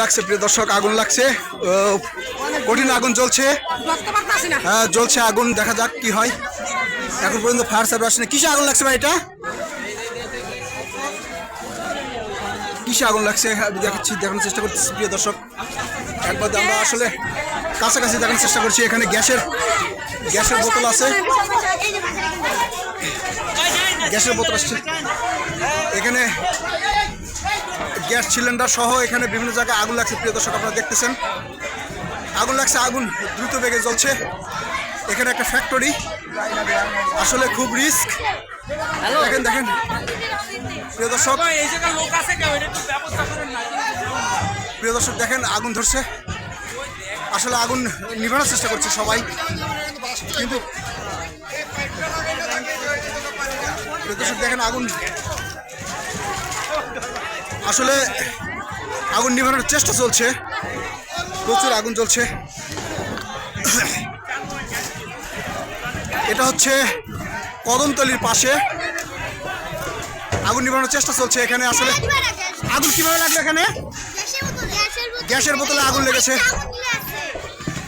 লাগছে প্রিয় দর্শক আগুন লাগছে। কঠিন আগুন জ্বলছে। হ্যাঁ, জ্বলছে আগুন দেখা যাক কি হয়। এখন পর্যন্ত ফায়ার সার্ভিস আসেনি। কিসে আগুন লাগছে ভাই এটা? কিসে আগুন লাগছে? আমি দেখাচ্ছি দেখানোর চেষ্টা করছি প্রিয় দর্শক। একবার আমরা আসলে কাছাকাছি দেখানোর চেষ্টা করছি এখানে গ্যাসের গ্যাসের বোতল আছে। গ্যাসের বোতল আসছে। এখানে গ্যাস সিলিন্ডার সহ এখানে বিভিন্ন জায়গায় আগুন লাগছে। প্রিয় দর্শক আপনারা দেখতেছেন। আগুন লাগছে আগুন দ্রুত বেগে জ্বলছে। এখানে একটা ফ্যাক্টরি আসলে খুব রিস্ক দেখেন দেখেন। প্রিয় দর্শক। প্রিয় দর্শক দেখেন আগুন ধরছে। আসলে আগুন নিভানোর চেষ্টা করছে সবাই। কিন্তু প্রিয় দর্শক দেখেন আগুন আসলে আগুন নিভানোর চেষ্টা চলছে। প্রচুর আগুন জ্বলছে। এটা হচ্ছে কদমতলির পাশে। আগুন নিভানোর চেষ্টা চলছে এখানে আসলে। আগুন কীভাবে লাগল এখানে? গ্যাসের বোতলে আগুন লেগেছে।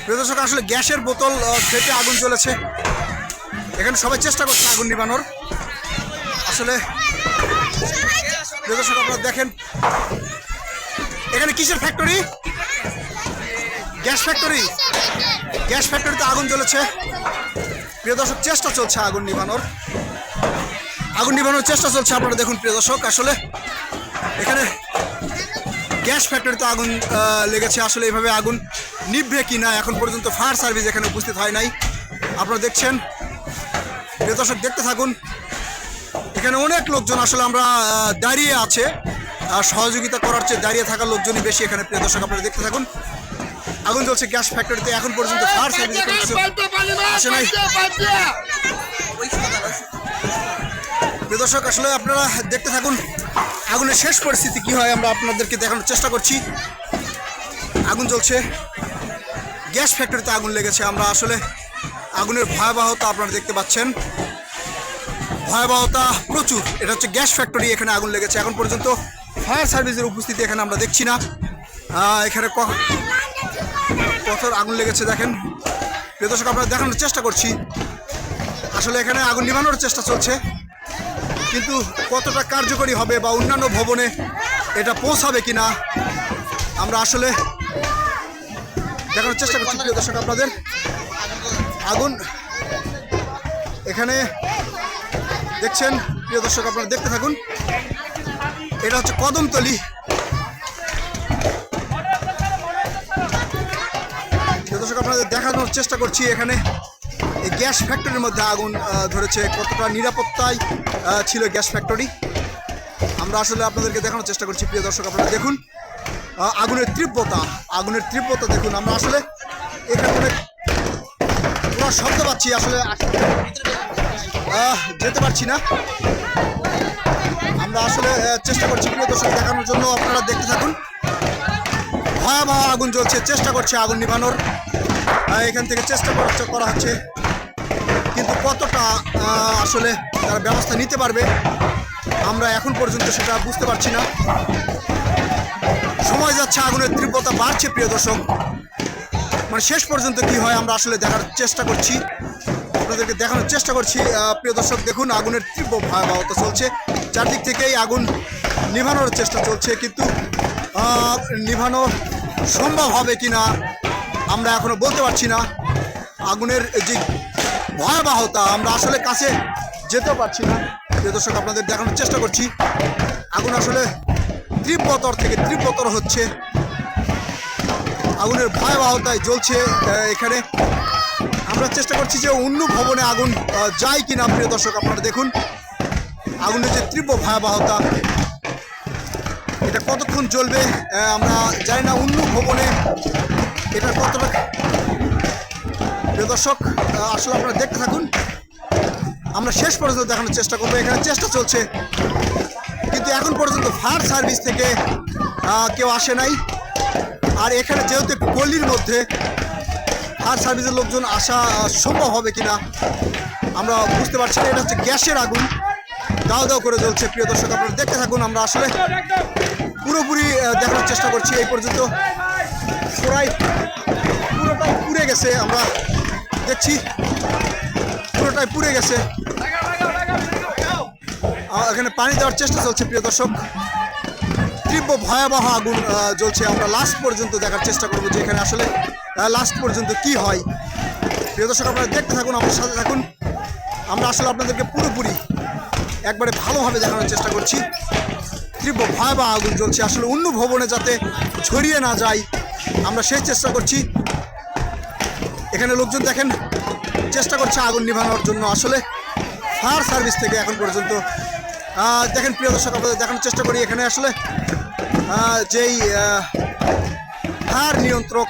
প্রিয় দর্শক, আসলে গ্যাসের বোতল ফেটে আগুন জ্বলেছে। এখানে সবাই চেষ্টা করছে আগুন নিভানোর। আসলে দর্শক, আপনারা দেখেন। এখানে কিসের ফ্যাক্টরি গ্যাস ফ্যাক্টরি গ্যাস ফ্যাক্টরিতে আগুন জ্বলেছে। প্রিয় দর্শক, চেষ্টা চলছে আগুন নিভানোর। আগুন নিভানোর চেষ্টা চলছে, আপনারা দেখুন প্রিয় দর্শক, আসলে এখানে গ্যাস ফ্যাক্টরিতে আগুন লেগেছে। আসলে এইভাবে আগুন নিভবে কি না, এখন পর্যন্ত ফায়ার সার্ভিস এখানে উপস্থিত হয় নাই। আপনারা দেখছেন। প্রিয় দর্শক, দেখতে থাকুন। এখানে অনেক লোকজন আসলে আমরা দাঁড়িয়ে আছে। আর সহযোগিতা করার চেয়ে দাঁড়িয়ে থাকা লোকজনই বেশি এখানে। প্রিয় দর্শক আপনারা দেখতে থাকুন। আগুন জ্বলছে গ্যাস ফ্যাক্টরিতে এখন পর্যন্ত ফায়ার সার্ভিস আসে নাই। প্রিয় দর্শক আসলে আপনারা দেখতে থাকুন আগুনের শেষ পরিস্থিতি কি হয় আমরা আপনাদেরকে দেখানোর চেষ্টা করছি। আগুন জ্বলছে। গ্যাস ফ্যাক্টরিতে আগুন লেগেছে। আমরা আসলে আগুনের ভয়াবহতা আপনারা দেখতে পাচ্ছেন। ভয়াবহতা প্রচুর। এটা হচ্ছে গ্যাস ফ্যাক্টরি, এখানে আগুন লেগেছে। এখন পর্যন্ত ফায়ার সার্ভিসের উপস্থিতি এখানে আমরা দেখছি না। এখানে কঠোর আগুন লেগেছে, দেখেন। প্রিয় দর্শক আপনারা দেখানোর চেষ্টা করছি। আসলে এখানে আগুন নিভানোর চেষ্টা চলছে। কিন্তু কতটা কার্যকরী হবে বা অন্যান্য ভবনে এটা পৌঁছাবে কি না আমরা আসলে দেখানোর চেষ্টা করছি, প্রিয় দর্শক, আপনাদের। আগুন এখানে দেখছেন? প্রিয় দর্শক, আপনারা দেখতে থাকুন। এটা হচ্ছে কদমতলি। প্রিয় দর্শক, আপনাদের দেখানোর চেষ্টা করছি এখানে। এই গ্যাস ফ্যাক্টরির মধ্যে আগুন ধরেছে। কতটা নিরাপত্তায় ছিল গ্যাস ফ্যাক্টরি? আমরা আসলে আপনাদেরকে দেখানোর চেষ্টা করছি, প্রিয় দর্শক, আপনারা দেখুন। আগুনের তীব্রতা আগুনের তীব্রতা দেখুন। আমরা আসলে এখানে অনেক পুরো শব্দ পাচ্ছি, আসলে যেতে পারছি না। আমরা আসলে চেষ্টা করছি প্রিয় দর্শক দেখানোর জন্য। আপনারা দেখতে থাকুন। ভয়াবহ আগুন জ্বলছে। চেষ্টা করছে আগুন নিভানোর। এখান থেকে চেষ্টা করা হচ্ছে। কিন্তু কতটা আসলে তারা ব্যবস্থা নিতে পারবে, আমরা এখন পর্যন্ত সেটা বুঝতে পারছি না। সময় যাচ্ছে, আগুনের তীব্রতা বাড়ছে, প্রিয় দর্শক। মানে শেষ পর্যন্ত কি হয়, আমরা আসলে দেখার চেষ্টা করছি। আপনাদেরকে দেখানোর চেষ্টা করছি। প্রিয় দর্শক, দেখুন, আগুনের তীব্র ভয়াবহতা চলছে। চারদিক থেকেই আগুন নিভানোর চেষ্টা চলছে, কিন্তু নিভানো সম্ভব হবে কি না আমরা এখনও বলতে পারছি না। আগুনের যে ভয়াবহতা, আমরা আসলে কাছে যেতেও পারছি না। প্রিয় দর্শক, আপনাদের দেখানোর চেষ্টা করছি। আগুন আসলে তীব্রতর থেকে তীব্রতর হচ্ছে। আগুনের ভয়াবহতায় জ্বলছে এখানে। আমরা চেষ্টা করছি যে অন্য ভবনে আগুন যায় কিনা, প্রিয় দর্শক, আপনারা দেখুন। আগুনের যে তীব্র ভয়াবহতা, এটা কতক্ষণ চলবে আমরা জানি না অন্য ভবনে এটা কতটা প্রিয় দর্শক আসলে আপনারা দেখতে থাকুন। আমরা শেষ পর্যন্ত দেখানোর চেষ্টা করব। এখানে চেষ্টা চলছে। কিন্তু এখন পর্যন্ত ফায়ার সার্ভিস থেকে কেউ আসে নাই। আর এখানে যেহেতু একটু গলির মধ্যে ফায়ার সার্ভিসের লোকজন আসা সম্ভব হবে কিনা, আমরা বুঝতে পারছি না। এটা হচ্ছে গ্যাসের আগুন। দাও দাও করে জ্বলছে। প্রিয় দর্শক, আপনারা দেখতে থাকুন। আমরা আসলে পুরোপুরি দেখার চেষ্টা করছি এই পর্যন্ত। পুরাই, পুরোটাই পুড়ে গেছে। আমরা দেখছি পুরোটাই পুড়ে গেছে। এখানে পানি দেওয়ার চেষ্টা চলছে, প্রিয় দর্শক। তীব্র ভয়াবহ আগুন জ্বলছে। আমরা লাস্ট পর্যন্ত দেখার চেষ্টা করব যে এখানে আসলে লাস্ট পর্যন্ত কি হয়? প্রিয় দর্শক, আপনারা দেখতে থাকুন আমার সাথে থাকুন। আমরা আসলে আপনাদেরকে পুরোপুরি একবারে ভালোভাবে দেখানোর চেষ্টা করছি। তীব্র ভয়াবহ আগুন জ্বলছে। আসলে অন্য ভবনে যাতে ছড়িয়ে না যায়, আমরা সেই চেষ্টা করছি। এখানে লোকজন দেখেন, চেষ্টা করছে আগুন নিভানোর জন্য। আসলে ফায়ার সার্ভিস থেকে এখন পর্যন্ত দেখেন প্রিয় দর্শক, আপনাদের দেখানোর চেষ্টা করি এখানে। আসলে যেই ফায়ার নিয়ন্ত্রক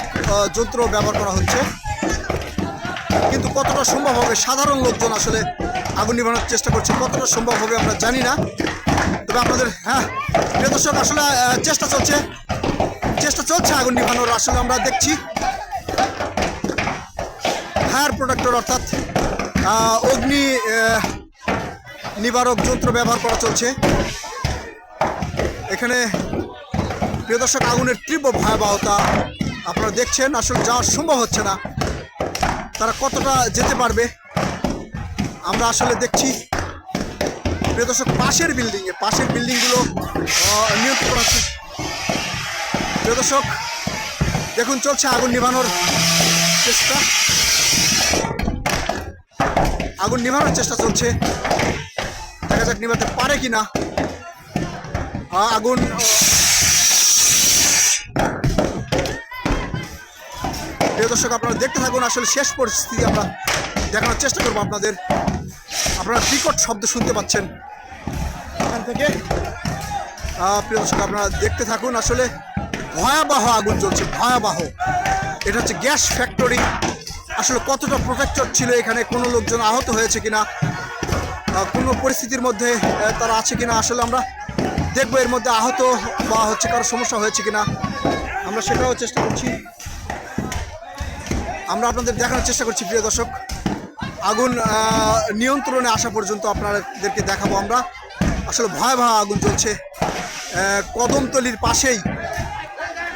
যন্ত্র ব্যবহার করা হচ্ছে। কিন্তু কতটা সম্ভব হবে? সাধারণ লোকজন আসলে আগুন নিভানোর চেষ্টা করছে। কতটা সম্ভব হবে আমরা জানি না। তবে আপনাদের হ্যাঁ প্রিয় দর্শক, আসলে চেষ্টা চলছে। চেষ্টা চলছে আগুন নিভানোর, আসলে আমরা দেখছি। ফায়ার প্রোটেক্টর অর্থাৎ অগ্নি নিবারক যন্ত্র ব্যবহার করা চলছে। এখানে প্রিয় দর্শক আগুনের তীব্র ভয়াবহতা আপনারা দেখছেন। আসলে যাওয়া সম্ভব হচ্ছে না। তারা কতটা যেতে পারবে আমরা আসলে দেখছি। প্রিয় দর্শক পাশের বিল্ডিংয়ে পাশের বিল্ডিংগুলো নিয়ন্ত্রণ করা প্রিয় দর্শক দেখুন চলছে আগুন নিভানোর চেষ্টা। আগুন নিভানোর চেষ্টা চলছে। দেখা যাক নিভাতে পারে কিনা। আহ, আগুন প্রিয় দর্শক, আপনারা দেখতে থাকুন, আসলে শেষ পরিস্থিতি আমরা দেখানোর চেষ্টা করব আপনাদের। আপনারা বিকট শব্দ শুনতে পাচ্ছেন। এখান থেকে প্রিয় দর্শক, আপনারা দেখতে থাকুন, আসলে ভয়াবহ আগুন জ্বলছে, ভয়াবহ। এটা হচ্ছে গ্যাস ফ্যাক্টরি। আসলে কতটা প্রোটেক্টর ছিল এখানে? কোনো লোকজন আহত হয়েছে কিনা? কোনো পরিস্থিতির মধ্যে তারা আছে কিনা? আসলে আমরা দেখব এর মধ্যে আহত বা হচ্ছে কারও সমস্যা হয়েছে কিনা। আমরা সেটাও চেষ্টা করছি। আমরা আপনাদের দেখানোর চেষ্টা করছি, প্রিয় দর্শক। আগুন নিয়ন্ত্রণে আসা পর্যন্ত আপনাদেরকে দেখাবো আমরা। আসলে ভয়াবহ আগুন চলছে কদমতলির পাশেই,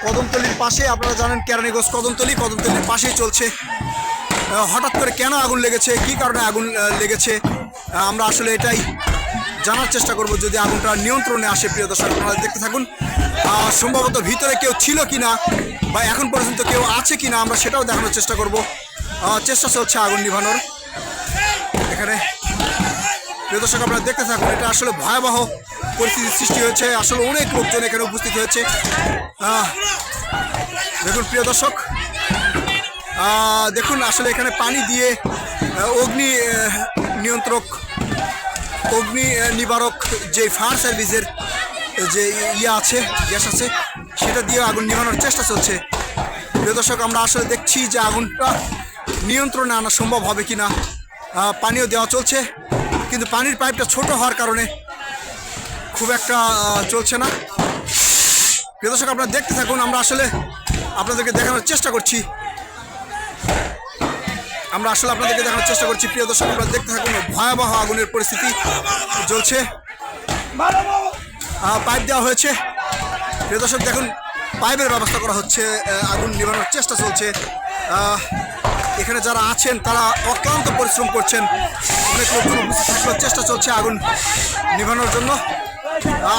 কদমতলির পাশে আপনারা জানেন কেরানীগঞ্জ কদমতলি, কদমতলির পাশেই চলছে। হঠাৎ করে কেন আগুন লেগেছে? কি কারণে আগুন লেগেছে? আমরা আসলে এটাই জানার চেষ্টা করব যদি আগুনটা নিয়ন্ত্রণে আসে, প্রিয় দর্শক, আপনারা দেখতে থাকুন। সম্ভবত ভিতরে কেউ ছিল কিনা? বা এখন পর্যন্ত কেউ আছে কি না আমরা সেটাও দেখানোর চেষ্টা করব। চেষ্টা চলছে আগুন নিভানোর। এখানে প্রিয় দর্শক, আপনারা দেখতে থাকুন, এটা আসলে ভয়াবহ পরিস্থিতির সৃষ্টি হয়েছে। আসলে অনেক লোকজন এখানে উপস্থিত হয়েছে। দেখুন প্রিয় দর্শক দেখুন আসলে এখানে পানি দিয়ে অগ্নি নিয়ন্ত্রক, অগ্নি নিবারক যে ফায়ার সার্ভিসের যে ইয়ে আছে, গ্যাস আছে, সেটা দিয়ে আগুন নিভানোর চেষ্টা চলছে। প্রিয় দর্শক, আমরা আসলে দেখছি যে আগুনটা নিয়ন্ত্রণে আনা সম্ভব হবে কি না পানিও দেওয়া চলছে, কিন্তু পানির পাইপটা ছোট হওয়ার কারণে খুব একটা চলছে না। প্রিয় দর্শক, আপনারা দেখতে থাকুন, আমরা আসলে আপনাদেরকে দেখানোর চেষ্টা করছি। আমরা আসলে আপনাদেরকে দেখানোর চেষ্টা করছি। প্রিয় দর্শক, আপনারা দেখতে থাকুন, ভয়াবহ আগুনের পরিস্থিতি চলছে। পাইপ দেওয়া হয়েছে। প্রিয় দর্শক, দেখুন পাইপের ব্যবস্থা করা হচ্ছে আগুন নিভানোর চেষ্টা চলছে। এখানে যারা আছেন, তারা অক্লান্ত পরিশ্রম করছেন। অনেক লোকজন উপস্থিত থাকবার চেষ্টা চলছে আগুন নিভানোর জন্য।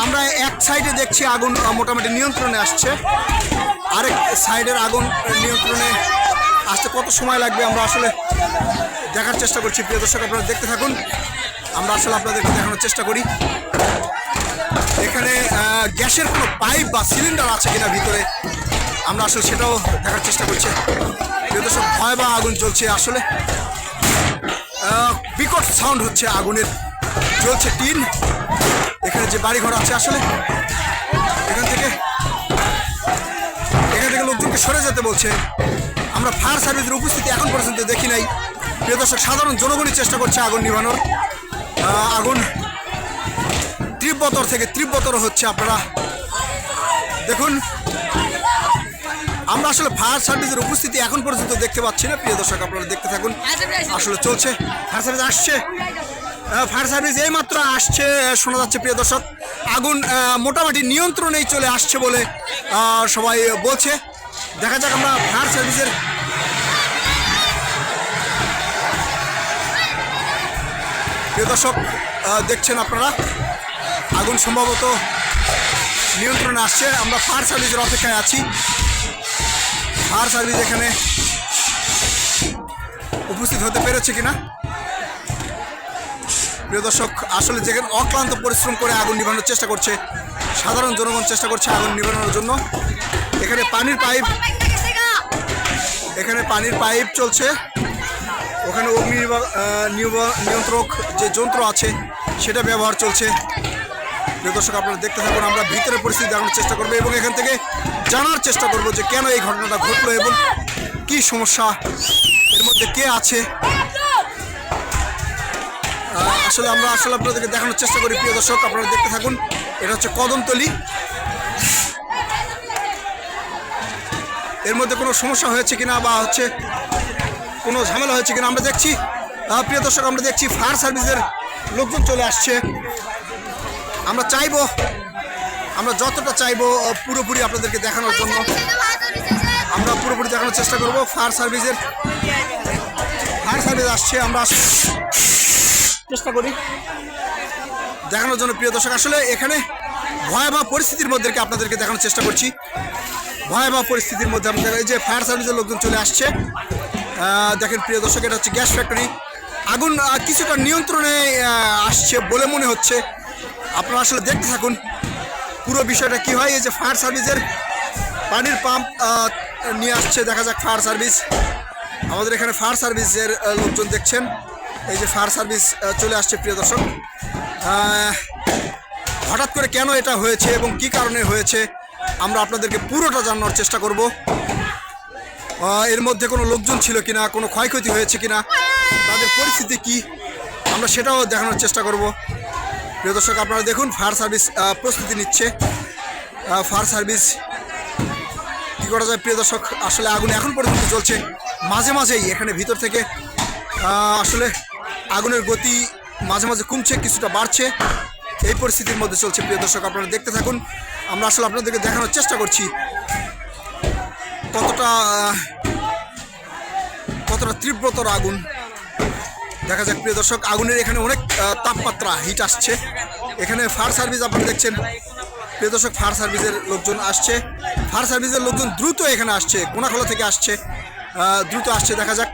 আমরা এক সাইডে দেখছি আগুন মোটামুটি নিয়ন্ত্রণে আসছে। আরেক সাইডের আগুন নিয়ন্ত্রণে আসতে কত সময় লাগবে আমরা আসলে দেখার চেষ্টা করছি। প্রিয় দর্শক, আপনারা দেখতে থাকুন। আমরা আসলে আপনাদেরকে দেখানোর চেষ্টা করি। এখানে গ্যাসের কোনো পাইপ বা সিলিন্ডার আছে কিনা ভিতরে? আমরা আসলে সেটাও দেখার চেষ্টা করছি। প্রিয় দর্শক, ভয়াবহ আগুন জ্বলছে আসলে। বিকট সাউন্ড হচ্ছে আগুনের। জ্বলছে টিন। এখানে যে বাড়িঘর আছে আসলে। এখান থেকে এখান থেকে লোকজনকে সরে যেতে বলছে। আমরা ফায়ার সার্ভিসের উপস্থিতি এখন পর্যন্ত দেখি নাই। প্রিয় দর্শক, সাধারণ জনগণই চেষ্টা করছে আগুন নিভানোর। আগুন তীব্রতর থেকে তীব্রতর হচ্ছে আপনারা। দেখুন, আমরা আসলে ফায়ার সার্ভিসের উপস্থিতি এখন পর্যন্ত দেখতে পাচ্ছি না। প্রিয় দর্শক, আপনারা দেখতে থাকুন, আসলে চলছে। ফায়ার সার্ভিস আসছে। ফায়ার সার্ভিস এই মাত্র আসছে, শোনা যাচ্ছে, প্রিয় দর্শক, আগুন মোটামুটি নিয়ন্ত্রণেই চলে আসছে বলে সবাই বলছে। দেখা যাক আমরা ফায়ার সার্ভিসের প্রিয় দর্শক দেখছেন আপনারা। আগুন সম্ভবত নিয়ন্ত্রণে আসছে। আমরা ফায়ার সার্ভিসের অপেক্ষায় আছি। ফায়ার সার্ভিস এখানে উপস্থিত হতে পেরেছে কিনা? প্রিয় দর্শক, আসলে যেখানে অক্লান্ত পরিশ্রম করে আগুন নিভানোর চেষ্টা করছে, সাধারণ জনগণ চেষ্টা করছে আগুন নিভানোর জন্য। এখানে পানির পাইপ, এখানে পানির পাইপ চলছে। ওখানে অগ্নি নিয়ন্ত্রক যে যন্ত্র আছে, সেটা ব্যবহার চলছে। প্রিয় দর্শক, আপনারা দেখতে থাকুন, আমরা ভিতরের পরিস্থিতি দেখানোর চেষ্টা করব এবং এখান থেকে জানার চেষ্টা করব যে কেন এই ঘটনাটা ঘটলো এবং কি সমস্যা, এর মধ্যে কে আছে। আসলে আমরা আসলে আপনাদেরকে দেখানোর চেষ্টা করি, প্রিয় দর্শক, আপনারা দেখতে থাকুন, এটা হচ্ছে কদমতলি। এর মধ্যে কোনো সমস্যা হয়েছে কিনা বা হচ্ছে কোনো ঝামেলা হয়েছে কিনা আমরা দেখছি। প্রিয় দর্শক, আমরা দেখছি ফায়ার সার্ভিসের লোকজন চলে আসছে। আমরা চাইব, আমরা যতটা চাইব পুরোপুরি আপনাদেরকে দেখানোর জন্য। আমরা পুরোপুরি দেখানোর চেষ্টা করব ফায়ার সার্ভিসের। ফায়ার সার্ভিস আসছে, আমরা চেষ্টা করি দেখানোর জন্য, প্রিয় দর্শক। আসলে এখানে ভয়াবহ পরিস্থিতির মধ্যে আপনাদেরকে দেখানোর চেষ্টা করছি। ভয়াবহ পরিস্থিতির মধ্যে আমাদের এই যে ফায়ার সার্ভিসের লোকজন চলে আসছে। দেখেন, প্রিয় দর্শক, এটা হচ্ছে গ্যাস ফ্যাক্টরি। আগুন কিছুটা নিয়ন্ত্রণে আসছে বলে মনে হচ্ছে। আপনারা আসলে দেখতে থাকুন, পুরো বিষয়টা কি হয়, এই যে ফায়ার সার্ভিসের পানির পাম্প নিয়ে আসছে, দেখা যাক ফায়ার সার্ভিস। আমাদের এখানে ফায়ার সার্ভিসের লোকজন দেখছেন। এই যে ফায়ার সার্ভিস চলে আসছে, প্রিয় দর্শক। হঠাৎ করে কেন এটা হয়েছে এবং কি কারণে হয়েছে, আমরা আপনাদেরকে পুরোটা জানানোর চেষ্টা করব। এর মধ্যে কোনো লোকজন ছিল কিনা, কোনো ক্ষয়ক্ষতি হয়েছে কিনা, তাদের পরিস্থিতি কি, আমরা সেটাও দেখানোর চেষ্টা করব। প্রিয় দর্শক, আপনারা দেখুন, ফায়ার সার্ভিস প্রস্তুতি নিচ্ছে। ফায়ার সার্ভিস, কি করা যায় প্রিয় দর্শক? আসলে আগুন এখন পর্যন্ত চলছে মাঝে মাঝেই এখানে ভিতর থেকে আসলে আগুনের গতি মাঝে মাঝে কমছে, কিছুটা বাড়ছে। এই পরিস্থিতির মধ্যে চলছে প্রিয় দর্শক, আপনারা দেখতে থাকুন। আমরা আসলে আপনাদেরকে দেখানোর চেষ্টা করছি। কতটা কতটা তীব্রতর আগুন। দেখা যাক, প্রিয় দর্শক, আগুনের এখানে অনেক তাপমাত্রা হিট আসছে। এখানে ফায়ার সার্ভিস আপনারা দেখছেন। প্রিয় দর্শক ফায়ার সার্ভিসের লোকজন আসছে। ফায়ার সার্ভিসের লোকজন দ্রুত এখানে আসছে, কোনাখোলা থেকে আসছে। দ্রুত আসছে, দেখা যাক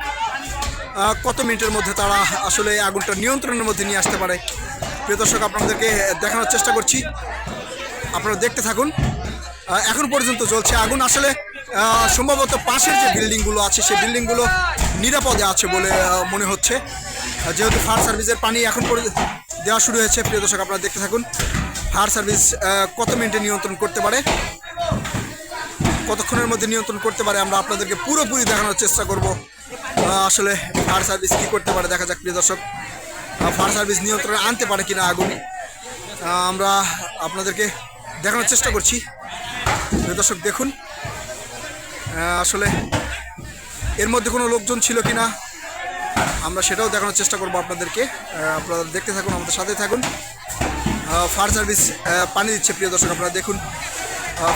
কত মিনিটের মধ্যে তারা আসলে আগুনটা নিয়ন্ত্রণের মধ্যে নিয়ে আসতে পারে। প্রিয় দর্শক, আপনাদেরকে দেখানোর চেষ্টা করছি। আপনারা দেখতে থাকুন। এখন পর্যন্ত চলছে আগুন। আসলে সম্ভবত পাশের যে বিল্ডিংগুলো আছে, সেই বিল্ডিংগুলো নিরাপদে আছে বলে মনে হচ্ছে। যেহেতু ফায়ার সার্ভিসের পানি এখন দেওয়া শুরু হয়েছে, প্রিয় দর্শক আপনারা দেখতে থাকুন, ফায়ার সার্ভিস কত মিনিটে নিয়ন্ত্রণ করতে পারে? কতক্ষণের মধ্যে নিয়ন্ত্রণ করতে পারে? আমরা আপনাদেরকে পুরোপুরি দেখানোর চেষ্টা করব আসলে ফায়ার সার্ভিস কী করতে পারে, দেখা যাক, প্রিয় দর্শক। ফায়ার সার্ভিস নিয়ন্ত্রণে আনতে পারে কিনা আগুন? আমরা আপনাদেরকে দেখানোর চেষ্টা করছি। প্রিয় দর্শক, দেখুন আসলে এর মধ্যে কোনো লোকজন ছিল কিনা? আমরা সেটাও দেখানোর চেষ্টা করব আপনাদেরকে। আপনারা দেখতে থাকুন, আমাদের সাথে থাকুন। ফায়ার সার্ভিস পানি দিচ্ছে প্রিয় দর্শক, আপনারা দেখুন।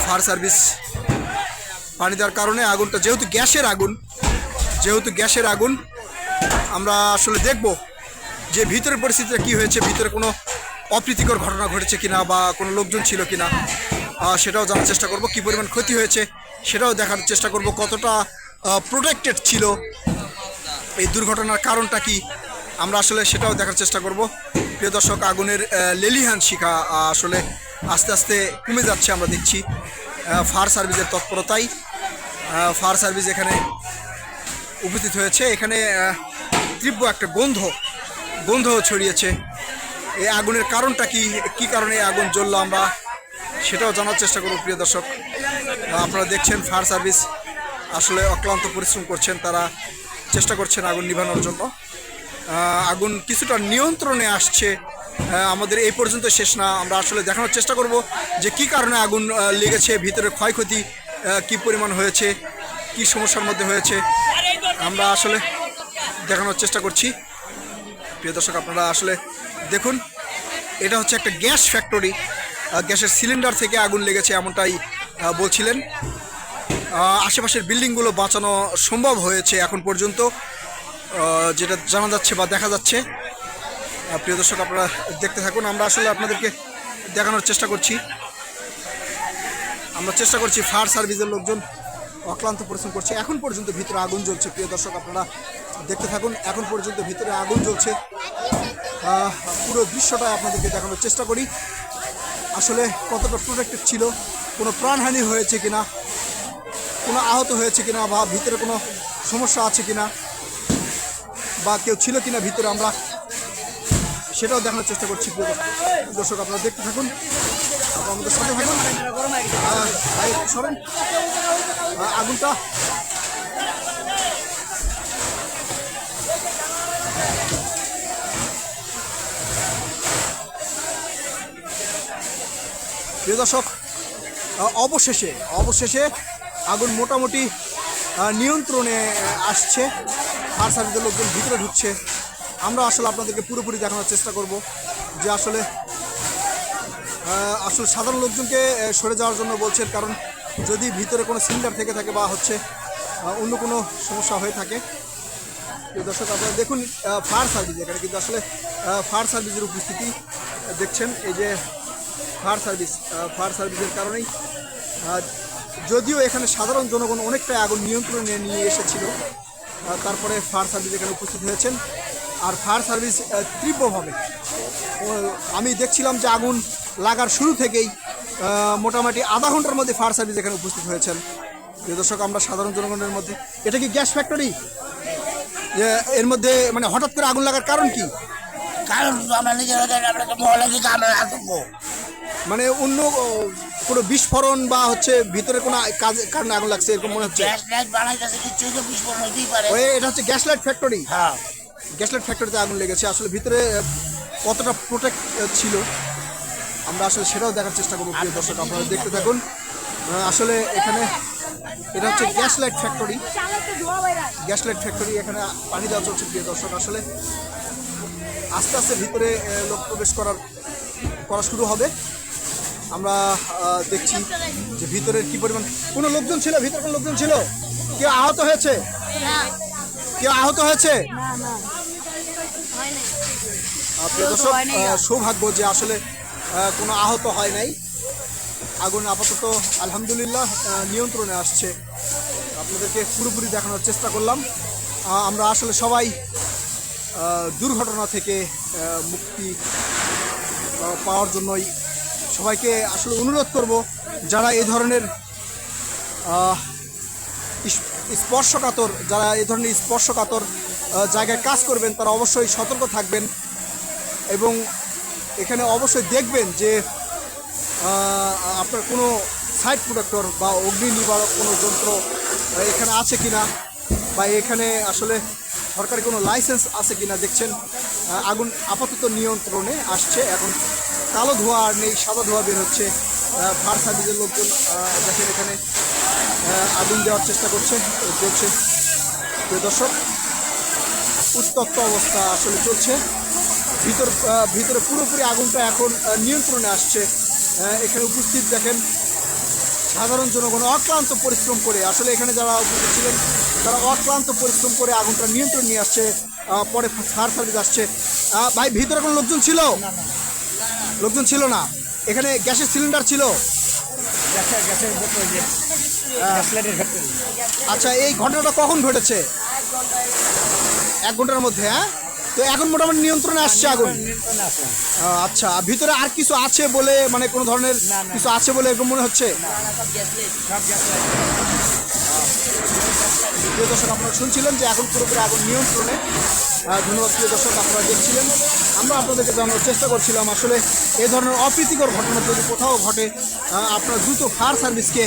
ফায়ার সার্ভিস, পানি দেওয়ার কারণে আগুনটা, যেহেতু গ্যাসের আগুন, যেহেতু গ্যাসের আগুন, আমরা আসলে দেখব যে ভিতরের পরিস্থিতিটা কি হয়েছে, ভিতরে কোনো অপ্রীতিকর ঘটনা ঘটেছে কিনা বা কোনো লোকজন ছিল কিনা সেটাও জানার চেষ্টা করব। কি পরিমাণ ক্ষতি হয়েছে, সেটাও দেখার চেষ্টা করব কতটা প্রোটেক্টেড ছিল এই দুর্ঘটনার কারণটা কি? আমরা আসলে সেটাও দেখার চেষ্টা করব। প্রিয় দর্শক, আগুনের লেলিহান শিখা আসলে আস্তে আস্তে কমে যাচ্ছে আমরা দেখছি। ফায়ার সার্ভিসের তৎপরতাই ফায়ার সার্ভিস এখানে উপস্থিত হয়েছে। এখানে তীব্র একটা গন্ধ গন্ধ ছড়িয়েছে। এই আগুনের কারণটা কি? কি কারণে আগুন জ্বললো আমরা? সেটাও জানার চেষ্টা করব, প্রিয় দর্শক। আপনারা দেখছেন ফায়ার সার্ভিস আসলে অক্লান্ত পরিশ্রম করছেন তারা। চেষ্টা করছেন আগুন নিভানোর জন্য। আগুন কিছুটা নিয়ন্ত্রণে আসছে। আমাদের এই পর্যন্ত শেষ না। আমরা আসলে দেখানোর চেষ্টা করব যে কি কারণে আগুন লেগেছে, ভিতরে ক্ষয়ক্ষতি কি পরিমাণ হয়েছে, কি সমস্যার মধ্যে হয়েছে। আমরা আসলে দেখানোর চেষ্টা করছি। প্রিয় দর্শক, আপনারা আসলে দেখুন, এটা হচ্ছে একটা গ্যাস ফ্যাক্টরি। গ্যাসের সিলিন্ডার থেকে আগুন লেগেছে এমনটাই বলছিলেন। আশেপাশের বিল্ডিংগুলো বাঁচানো সম্ভব হয়েছে এখন পর্যন্ত। যেটা জানা যাচ্ছে বা দেখা যাচ্ছে। প্রিয় দর্শক, আপনারা দেখতে থাকুন। আমরা আসলে আপনাদেরকে দেখানোর চেষ্টা করছি। আমরা চেষ্টা করছি ফায়ার সার্ভিসের লোকজন অক্লান্ত পরিশ্রম করছে। এখন পর্যন্ত ভিতরে আগুন জ্বলছে। প্রিয় দর্শক, আপনারা দেখতে থাকুন। এখন পর্যন্ত ভিতরে আগুন জ্বলছে। পুরো দৃশ্যটা আপনাদেরকে দেখানোর চেষ্টা করি। আসলে কতটা প্রোটেক্টেড ছিল, কোনো প্রাণহানি হয়েছে কিনা কোনো আহত হয়েছে কিনা বা ভিতরে কোনো সমস্যা আছে কিনা বা কেউ ছিল কিনা ভিতরে আমরা সেটাও দেখানোর চেষ্টা করছি। দর্শক। আপনারা দেখতে থাকুন। আমাদের সাথে থাকুন। আগুনটা। প্রিয় দর্শক, অবশেষে অবশেষে আগুন মোটামুটি নিয়ন্ত্রণে আসছে। ফায়ার সার্ভিসের লোকজন ভিতরে ঢুকছে, আমরা আসলে আপনাদেরকে পুরোপুরি দেখানোর চেষ্টা করব যে আসলে আসলে সাধারণ লোকজনকে সরে যাওয়ার জন্য বলছেন, কারণ যদি ভিতরে কোনো সিলিন্ডার থেকে থাকে বা হচ্ছে অন্য কোনো সমস্যা হয়ে থাকে। দর্শক, আপনারা দেখুন ফায়ার সার্ভিস এখানে, কিন্তু আসলে ফায়ার সার্ভিসের উপস্থিতি দেখছেন, এই যে ফায়ার সার্ভিস ফায়ার সার্ভিসের কারণেই যদিও এখানে সাধারণ জনগণ অনেকটাই আগুন নিয়ন্ত্রণে নিয়ে এসেছিল তারপরে ফায়ার সার্ভিস এখানে উপস্থিত হয়েছেন। আর ফায়ার সার্ভিস তীব্রভাবে। আমি দেখছিলাম যে আগুন লাগার শুরু থেকেই মোটামুটি আধা ঘণ্টার মধ্যে ফায়ার সার্ভিস এখানে উপস্থিত হয়েছেন। যে দর্শক, আমরা সাধারণ জনগণের মধ্যে এটা কি গ্যাস ফ্যাক্টরি? যে এর মধ্যে মানে হঠাৎ করে আগুন লাগার কারণ কি? কারণ আমরা নিজেরা আমরা মানে অন্য কোনো বিস্ফোরণ বা হচ্ছে ভিতরে কোনো কাজ কারণে আগুন লাগছে এরকম মনে হচ্ছে? গ্যাস লাইট বানাইতেছে কিছু তো বিস্ফোরণ হতেই পারে। ওই এটা হচ্ছে গ্যাস লাইট ফ্যাক্টরি হ্যাঁ। গ্যাস লাইট ফ্যাক্টরিতে আগুন লেগেছে। আসলে ভিতরে কতটা প্রোটেক্ট ছিল আমরা আসলে সেটাও দেখার চেষ্টা করব প্রিয় দর্শক আপনারা দেখতে থাকুন। আসলে এখানে এটা হচ্ছে gas light factory gas light factory এখানে পানি দেওয়া চলছে প্রিয় দর্শক। আসলে আস্তে আস্তে ভিতরে লোক প্রবেশ করার করা শুরু হবে। আমরা দেখছি যে ভিতরের কি পরিমাণ কোনো লোকজন ছিল? ভিতরে কোনো লোকজন ছিল? কেউ আহত হয়েছে? কেউ আহত হয়েছে? প্রিয় দর্শক সৌভাগ্য যে আসলে কোনো আহত হয় নাই। আগুন আপাতত আলহামদুলিল্লাহ নিয়ন্ত্রণে আসছে। আপনাদেরকে পুরোপুরি দেখানোর চেষ্টা করলাম। আমরা আসলে সবাই দুর্ঘটনা থেকে মুক্তি পাওয়ার জন্যই সবাইকে আসলে অনুরোধ করব যারা এই ধরনের স্পর্শকাতর, যারা এই ধরনের স্পর্শকাতর জায়গায় কাজ করবেন, তারা অবশ্যই সতর্ক থাকবেন এবং এখানে অবশ্যই দেখবেন যে আপনার কোনো সাইড প্রোটেক্টর বা অগ্নি নিবারক কোনো যন্ত্র এখানে আছে কিনা বা এখানে আসলে সরকারি কোনো লাইসেন্স আছে কিনা দেখছেন? আগুন আপাতত নিয়ন্ত্রণে আসছে। এখন কালো ধোঁয়া আর নেই, সাদা ধোঁয়া বের হচ্ছে। ফায়ার সার্ভিসের লোকজন দেখেন এখানে আগুন দেওয়ার চেষ্টা করছে চলছে প্রিয় দর্শক, উত্তপ্ত অবস্থা আসলে চলছে। ভিতর ভিতরে পুরোপুরি আগুনটা এখন নিয়ন্ত্রণে আসছে। এখানে উপস্থিত দেখেন সাধারণ জনগণ অক্লান্ত পরিশ্রম করে আসলে এখানে যারা উপস্থিত ছিলেন তারা অক্লান্ত পরিশ্রম করে আগুনটা নিয়ন্ত্রণ নিয়ে আসছে পরে ফায়ার সার্ভিস আসছে। ভাই ভিতরে কোনো লোকজন ছিল? লোকজন ছিল না? এখানে গ্যাসের সিলিন্ডার ছিল? আচ্ছা এই ঘটনাটা কখন ঘটেছে? এক ঘণ্টার মধ্যে হ্যাঁ? তো এখন মোটামুটি নিয়ন্ত্রণে আসছে আগুন? আচ্ছা ভিতরে আর কিছু আছে বলে মানে কোনো ধরনের কিছু আছে বলে এরকম মনে হচ্ছে? প্রিয় দর্শক আপনারা শুনছিলেন যে এখন পুরোপুরি আগুন নিয়ন্ত্রণে। ধন্যবাদ প্রিয় দর্শক আপনারা দেখছিলেন। আমরা আপনাদেরকে জানানোর চেষ্টা করছিলাম, আসলে এই ধরনের অপ্রীতিকর ঘটনা যদি কোথাও ঘটে আপনারা দ্রুত ফায়ার সার্ভিসকে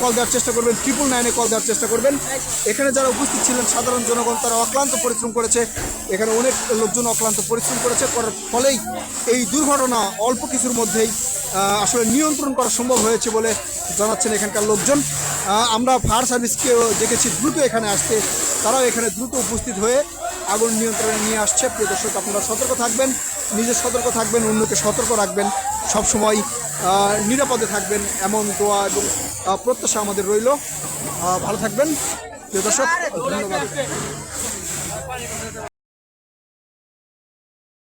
কল দেওয়ার চেষ্টা করবেন ট্রিপল নাইনে কল দেওয়ার চেষ্টা করবেন। এখানে যারা উপস্থিত ছিলেন, সাধারণ জনগণ, তারা অক্লান্ত পরিশ্রম করেছে। এখানে অনেক লোকজন অক্লান্ত পরিশ্রম করেছে, করার ফলেই এই দুর্ঘটনা অল্প কিছুর মধ্যেই আসলে নিয়ন্ত্রণ করা সম্ভব হয়েছে বলে জানাচ্ছেন এখানকার লোকজন। আমরা ফায়ার সার্ভিসকেও দেখেছি, দ্রুত এখানে আসতে, তারাও এখানে দ্রুত উপস্থিত হয়ে আগুন নিয়ন্ত্রণে নিয়ে আসছে। প্রিয় দর্শক, আপনারা সতর্ক থাকবেন, নিজে সতর্ক থাকবেন, অন্যকে সতর্ক রাখবেন, সবসময় নিরাপদে থাকবেন, এমন দোয়া এবং প্রত্যাশা আমাদের রইল। ভালো থাকবেন। প্রিয় দর্শক, ধন্যবাদ।